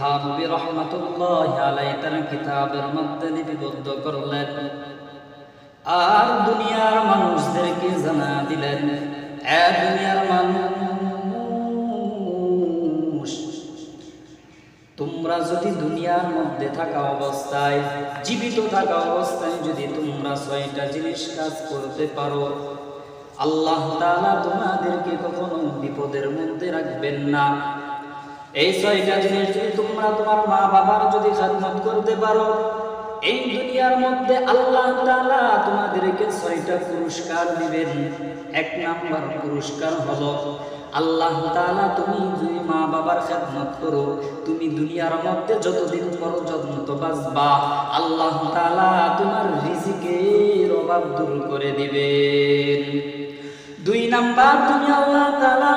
থানবী রহমাতুল্লাহ কিতাবের করলেন। আর দুনিয়ার মানুষদেরকে জানা দিলেন, এ দুনিয়ার মানুষ, তোমরা যদি দুনিয়ার মধ্যে থাকা অবস্থায়, জীবিত থাকা অবস্থায় যদি তোমরা ছয়টা জিনিস কাজ করতে পারো, আল্লাহ তাআলা তোমাদেরকে কখনো বিপদের মধ্যে রাখবেন না। এই ছয়টা জিনিস যদি তোমরা তোমার মা বাবার যদি খাদমত করতে পারো, এই দুনিয়ার মধ্যে আল্লাহ তাআলা তোমাদেরকে ছয়টা পুরস্কার দিবেন। এক নাম্বার পুরস্কার হলো, আল্লাহ তাআলা তুমি যদি মা বাবার খেদমত করো, তুমি দুনিয়ার মধ্যে যতদিন পর্যন্ত বাঁচবা, আল্লাহ তাআলা তোমার রিজিকের অভাব দূর করে দিবেন। দুই নাম্বার, তুমি আল্লাহ তাআলা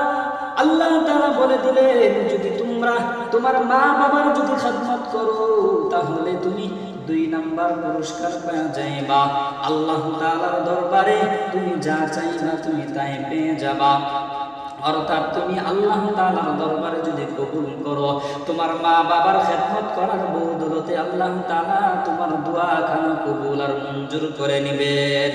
আল্লাহ তাআলা বলে দিলেন, যদি তোমরা তোমার মা বাবার যদি খেদমত করো, তাহলে তুমি দুই নাম্বার পুরস্কার পেয়ে যাইবা। আল্লাহ তাআলার দরবারে তুমি যা চাইবা তুমি তাই পেয়ে যাবা। অর্থাৎ তুমি আল্লাহ তাআলার দরবারে যদি কবুল করো, তোমার মা বাবার খেদমত করার বদৌলতে আল্লাহ তালা তোমার দোয়া খানা কবুল আর মঞ্জুর করে নেবেন।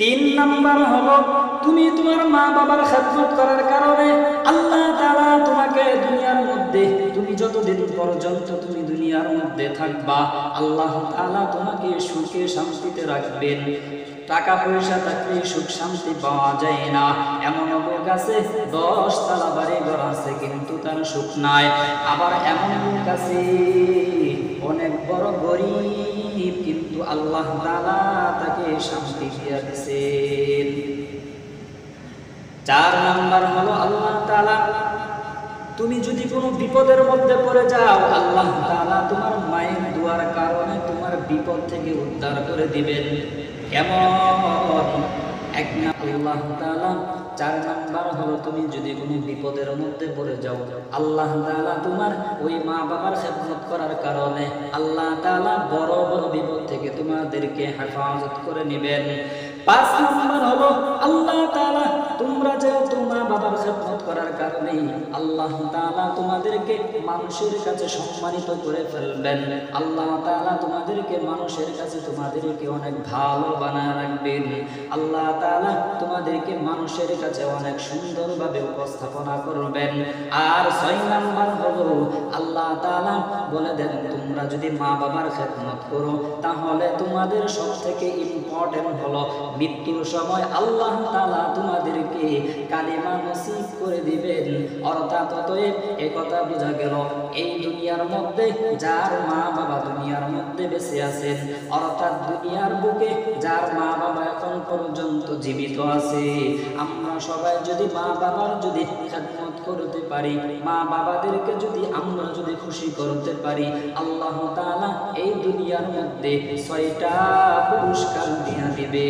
তিন নাম্বার হলো, তুমি তোমার মা বাবার খেদমত করার কারণে আল্লাহ তাআলা তোমাকে দুনিয়ার মধ্যে তুমি যতদিন পর্যন্ত তুমি দুনিয়ার মধ্যে থাকবা, আল্লাহ তাআলা তোমাকে সুখে শান্তিতে রাখবেন। টাকা পয়সা থাকলে সুখ শান্তি পাওয়া যায় না। এমন লোক আছে, দশ তালা বাড়ি ঘর আছে, কিন্তু তার সুখ নাই। আবার এমন লোক আছে, অনেক বড় গরিব, কিন্তু আল্লাহ তাআলা তাকে শান্তি দিয়া দিছেন চার নাম্বার হলো আল্লাহ তাআলা তুমি যদি কোনো বিপদের মধ্যে পড়ে যাও, আল্লাহ তাআলা তোমার মায়ের দুয়ার কারণে তোমার বিপদ থেকে উদ্ধার করে দিবেন। কেমন? এক আল্লাহ চার নাম্বার হলো তুমি যদি কোনো বিপদের মধ্যে পড়ে যাও, আল্লাহ তাআলা তোমার ওই মা বাবার খেদমত করার কারণে আল্লাহ তাআলা বড় বড় বিপদ থেকে তোমাদেরকে হেফাজত করে নেবেন। পাঁচ নাম্বার হলো আল্লাহ তাআলা তোমরা বাবার খেদমত কারণে আল্লাহ তালা তোমাদেরকে মানুষের কাছে সম্মানিত করে ফেলবেন। আল্লাহ তাআলা তোমাদেরকে মানুষের কাছে তোমাদেরকে অনেক ভালো বানায় রাখবেন। আল্লাহ তাআলা তোমাদেরকে মানুষের কাছে অনেক সুন্দরভাবে উপস্থাপনা করবেন। আর ছয় নাম্বার হলো, আল্লাহ তাআলা বলে দেন, তোমরা যদি মা বাবার খেদমত করো, তাহলে তোমাদের সব থেকে ইম্পর্টেন্ট হলো, মৃত্যুর সময় আল্লাহ তাআলা তোমাদেরকে কালিমা নসিব করে দিবেন। অর্থাৎ অতএব একথা বোঝা গেল, এই দুনিয়ার মধ্যে যার মা বাবা দুনিয়ার মধ্যে বেঁচে আছেন, অর্থাৎ দুনিয়ার বুকে যার মা বাবা এখন পর্যন্ত জীবিত আছে আমরা সবাই যদি মা বাবার যদি খেদমত করতে পারি, মা বাবাদেরকে যদি আমরা যদি খুশি করতে পারি, আল্লাহ তালা এই দুনিয়ার মধ্যে ছয়টা পুরস্কার দিয়া দিবে